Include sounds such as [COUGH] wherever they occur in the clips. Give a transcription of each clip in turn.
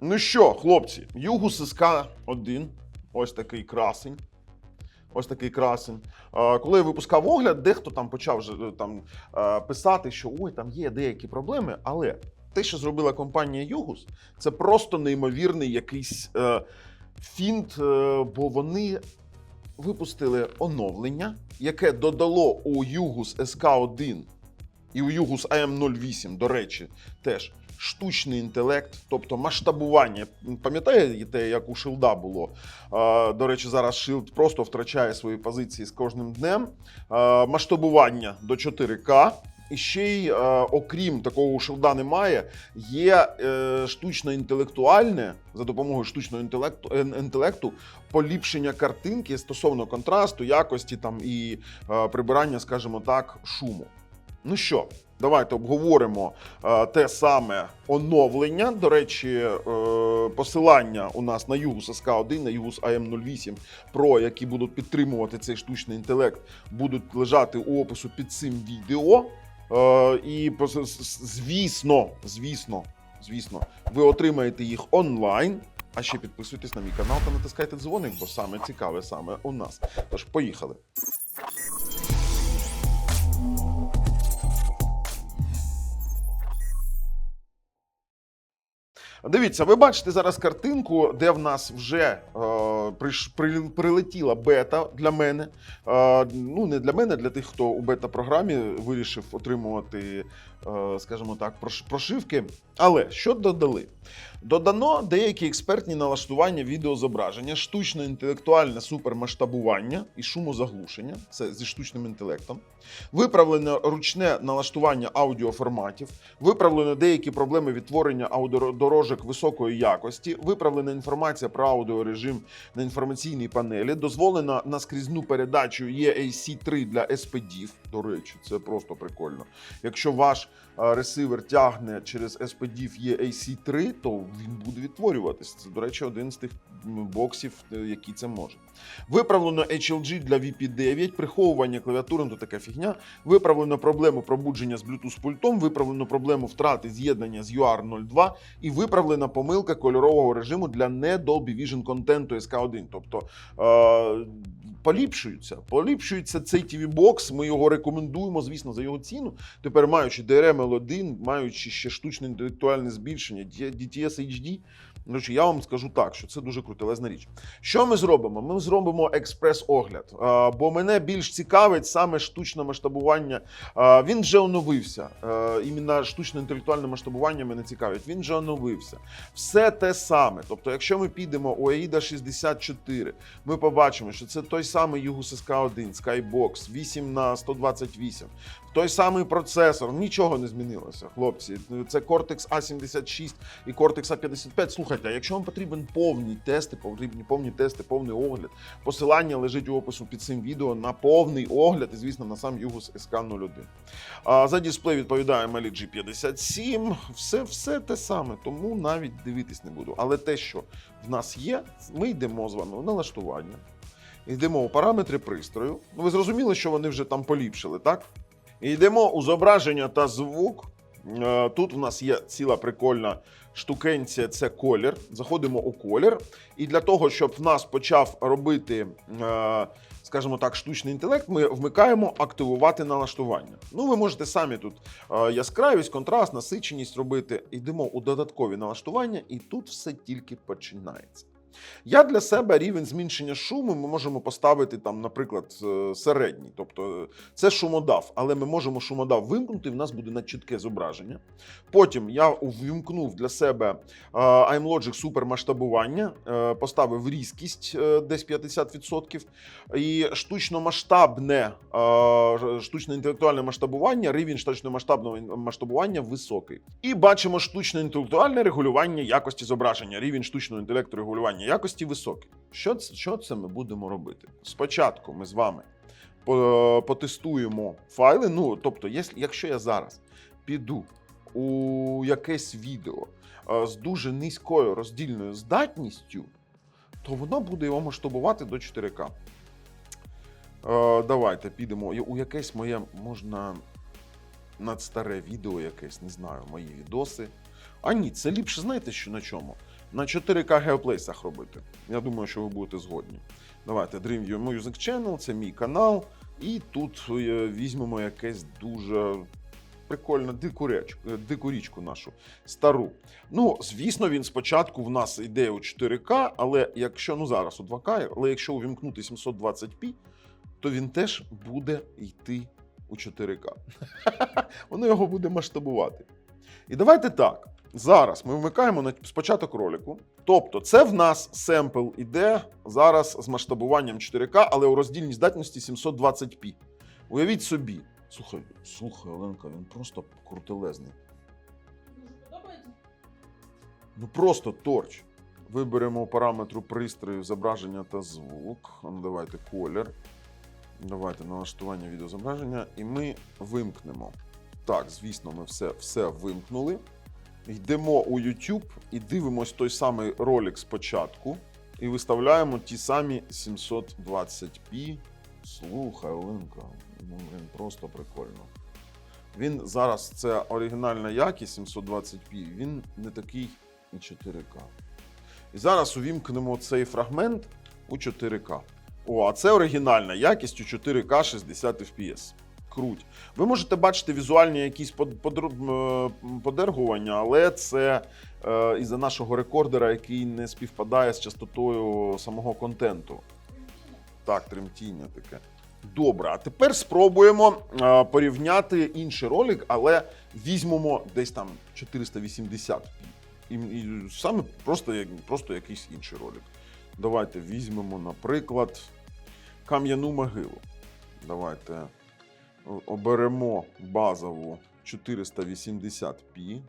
Ну що, хлопці, Югус СК 1 ось такий красень. Ось такий красень. Коли я випускав огляд, дехто там почав е, там е, писати, що ой, там є деякі проблеми, але те, що зробила компанія Югус, це просто неймовірний якийсь е, фінт, бо вони випустили оновлення, яке додало у Югус СК1 і у Югус АМ08, до речі, теж штучний інтелект, тобто масштабування. Пам'ятаєте, як у Шилда було? До речі, зараз Шилд просто втрачає свої позиції з кожним днем. Масштабування до 4К. І ще й, окрім такого у Шилда немає, є е, штучно-інтелектуальне за допомогою штучного інтелекту, е, інтелекту поліпшення картинки стосовно контрасту, якості там і е, прибирання, скажімо так, шуму. Ну що, давайте обговоримо е, те саме оновлення. До речі, е, посилання у нас на Югус СК1, на Югус АМ08 Pro, які будуть підтримувати цей штучний інтелект, будуть лежати у опису під цим відео. Е, і звісно, звісно, звісно, ви отримаєте їх онлайн. А ще підписуйтесь на мій канал та натискайте дзвоник, бо саме цікаве саме у нас. Тож поїхали. Дивіться, ви бачите зараз картинку, де в нас вже е, при, прилетіла бета для мене. Е, ну, не для мене, для тих, хто у бета-програмі вирішив отримувати, е, скажімо так, прош- прошивки. Але що додали? Додано деякі експертні налаштування відеозображення, штучно-інтелектуальне супермасштабування і шумозаглушення. Це зі штучним інтелектом. Виправлено ручне налаштування аудіоформатів, виправлено деякі проблеми відтворення аудіодорожок високої якості, виправлена інформація про аудіорежим на інформаційній панелі, дозволена наскрізну передачу EAC3 для SPDIF. До речі, це просто прикольно. Якщо ваш е, ресивер тягне через SPDIF EAC3, то він буде відтворюватися. Це, до речі, один з тих боксів, е, які це може. Виправлено HLG для VP9, приховування клавіатури, ну, то така фігня. Виправлено проблему пробудження з Bluetooth пультом, виправлено проблему втрати з'єднання з UR02 і виправлена помилка кольорового режиму для не Dolby Vision контенту SK1. Тобто е- поліпшується, поліпшується цей TV бокс. Ми його рекомендуємо, звісно, за його ціну. Тепер маючи DRM-L1, маючи ще штучне інтелектуальне збільшення, DTS descende de Коротше, я вам скажу так, що це дуже крутелезна річ. Що ми зробимо? Ми зробимо експрес-огляд, бо мене більш цікавить саме штучне масштабування. Він вже оновився. Іменно штучно-інтелектуальне масштабування мене цікавить. Він вже оновився. Все те саме. Тобто, якщо ми підемо у AIDA 64, ми побачимо, що це той самий Yugus SK1, Skybox 8 на 128. Той самий процесор, нічого не змінилося, хлопці. Це Cortex A76 і Cortex A55. Слухайте, якщо вам потрібен повні тести, потрібні повні тести, повний огляд, посилання лежить у опису під цим відео на повний огляд і, звісно, на сам Югус SK01. А за дисплей відповідає Mali G57. Все, все те саме, тому навіть дивитись не буду. Але те, що в нас є, ми йдемо з вами у налаштування. Йдемо у параметри пристрою. Ну, ви зрозуміли, що вони вже там поліпшили, так? Йдемо у зображення та звук. Е, Тут в нас є ціла прикольна штукенція, це колір. Заходимо у колір. І для того, щоб в нас почав робити, е, скажімо так, штучний інтелект, ми вмикаємо активувати налаштування. Ну, ви можете самі тут е, яскравість, контраст, насиченість робити. Йдемо у додаткові налаштування, і тут все тільки починається. Я для себе рівень зменшення шуму ми можемо поставити там, наприклад, е, середній. Тобто е, це шумодав, але ми можемо шумодав вимкнути, і в нас буде на чітке зображення. Потім я увімкнув для себе е, iMlogic супермасштабування, поставив різкість десь 50%. І штучно-масштабне, е, штучно-інтелектуальне масштабування, рівень штучно-масштабного масштабування високий. І бачимо штучно-інтелектуальне регулювання якості зображення, рівень штучного інтелекту регулювання якості високий. Що що це ми будемо робити? Спочатку ми з вами потестуємо файли. Ну, тобто, якщо я зараз піду у якесь відео е, з дуже низькою роздільною здатністю, то воно буде його масштабувати до 4К. Е, давайте підемо у якесь моє можна надстаре відео, якесь, не знаю, мої відоси. А ні, це ліпше, знаєте, що на чому? На 4К геоплейсах робити. Я думаю, що ви будете згодні. Давайте Dreamview Music Channel, це мій канал. І тут е, візьмемо якесь дуже прикольне дику річку, е, дику річку нашу стару. Ну, звісно, він спочатку в нас йде у 4К, але якщо ну зараз у 2К, але якщо увімкнути 720p, то він теж буде йти у 4К. [LAUGHS] Воно його буде масштабувати. І давайте так. Зараз ми вмикаємо на спочаток ролику. Тобто, це в нас семпл іде зараз з масштабуванням 4К, але у роздільній здатності 720p. Уявіть собі. Слухай, слухай, Оленка, він просто крутелезний. Подобається? Ну просто торч. Виберемо параметру пристрою зображення та звук. Ну, давайте колір. Давайте налаштування відеозображення. І ми вимкнемо. Так, звісно, ми все, все вимкнули. Йдемо у YouTube і дивимось той самий ролик спочатку. І виставляємо ті самі 720p. Слухай, Оленка, ну блін, просто прикольно. Він зараз це оригінальна якість 720p, він не такий і 4К. І зараз увімкнемо цей фрагмент у 4К. О, а це оригінальна якість у 4К 60 FPS. Круть. Ви можете бачити візуальні якісь е, подергування, але це е, із-за нашого рекордера, який не співпадає з частотою самого контенту. Так, тремтіння таке. Добре, а тепер спробуємо е, порівняти інший ролик, але візьмемо десь там 480p. І, і саме просто, просто якийсь інший ролик. Давайте візьмемо, наприклад, кам'яну могилу. Давайте оберемо базову 480p. І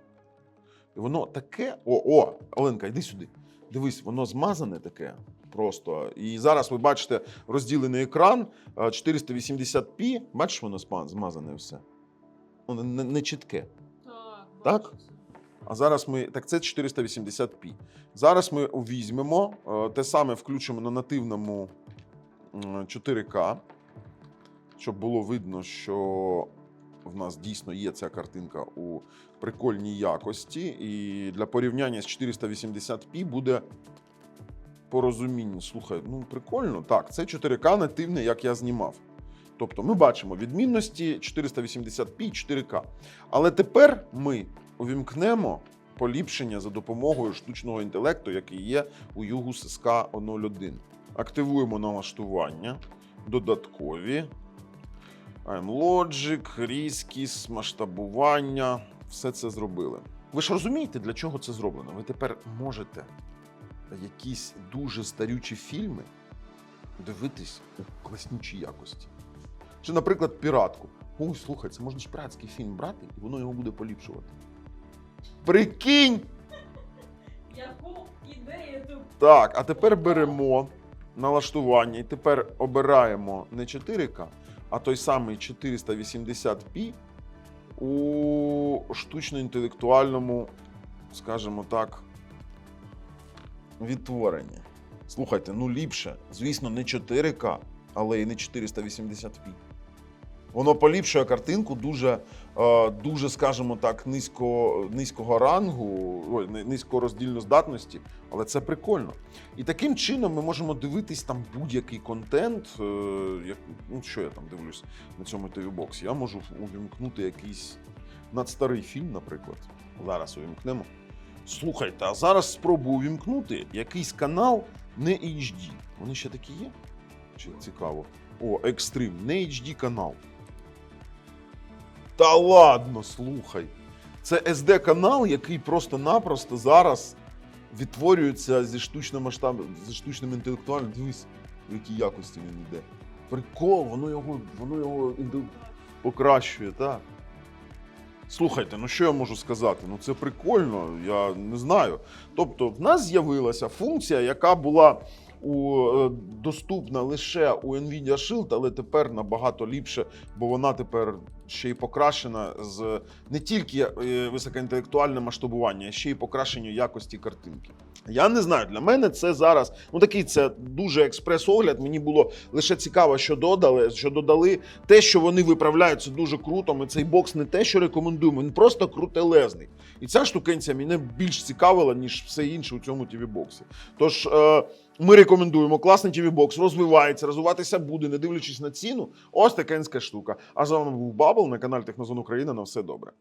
воно таке. О, о, Оленка, йди сюди. Дивись, воно змазане таке просто. І зараз ви бачите розділений екран 480p. Бачиш, воно змазане все. Воно не, не чітке. Так. Так? А зараз ми. Так, це 480p. Зараз ми візьмемо е, те саме включимо на нативному 4К, щоб було видно, що в нас дійсно є ця картинка у прикольній якості. І для порівняння з 480p буде порозуміння. Слухай, ну прикольно. Так, це 4К нативне, як я знімав. Тобто ми бачимо відмінності 480p і 4К. Але тепер ми увімкнемо поліпшення за допомогою штучного інтелекту, який є у Югус SK01. Активуємо налаштування, додаткові, Logic, різкість, масштабування. Все це зробили. Ви ж розумієте, для чого це зроблено? Ви тепер можете якісь дуже старючі фільми дивитись у класнючій якості. Чи, наприклад, піратку. Ой, слухай, це можна ж піратський фільм брати, і воно його буде поліпшувати. Прикинь! Яку ідею тут? Так, а тепер беремо налаштування і тепер обираємо не 4К, а той самий 480p у штучно-інтелектуальному, скажімо так, відтворенні. Слухайте, ну ліпше, звісно, не 4К, але і не 480p. Воно поліпшує картинку дуже, е, дуже, скажімо так, низько, низького рангу, ой, ни- здатності, але це прикольно. І таким чином ми можемо дивитись там будь-який контент. е, Як, ну, що я там дивлюсь на цьому TV-боксі? Я можу увімкнути якийсь надстарий фільм, наприклад. Зараз увімкнемо. Слухайте, а зараз спробую увімкнути якийсь канал не HD. Вони ще такі є? Чи цікаво? О, Екстрим, не HD канал. Та ладно, слухай. Це SD канал, який просто-напросто зараз відтворюється зі штучним масштабом, зі штучним інтелектуальним. Дивись, в якій якості він йде. Прикол, воно його, воно його покращує, так. Слухайте, ну що я можу сказати? Ну це прикольно, я не знаю. Тобто, в нас з'явилася функція, яка була у, е, доступна лише у Nvidia Shield, але тепер набагато ліпше, бо вона тепер ще й покращена з не тільки е, високоінтелектуальне масштабування, а ще й покращення якості картинки. Я не знаю, для мене це зараз ну такий це дуже експрес-огляд. Мені було лише цікаво, що додали, що додали. Те, що вони виправляють, це дуже круто. Ми цей бокс не те, що рекомендуємо, він просто крутелезний. І ця штукенція мене більш цікавила, ніж все інше у цьому tv боксі Тож е, ми рекомендуємо класний tv бокс розвивається, розвиватися буде, не дивлячись на ціну. Ось така штука. А з вами був Бабл на каналі Технозон Україна. На все добре.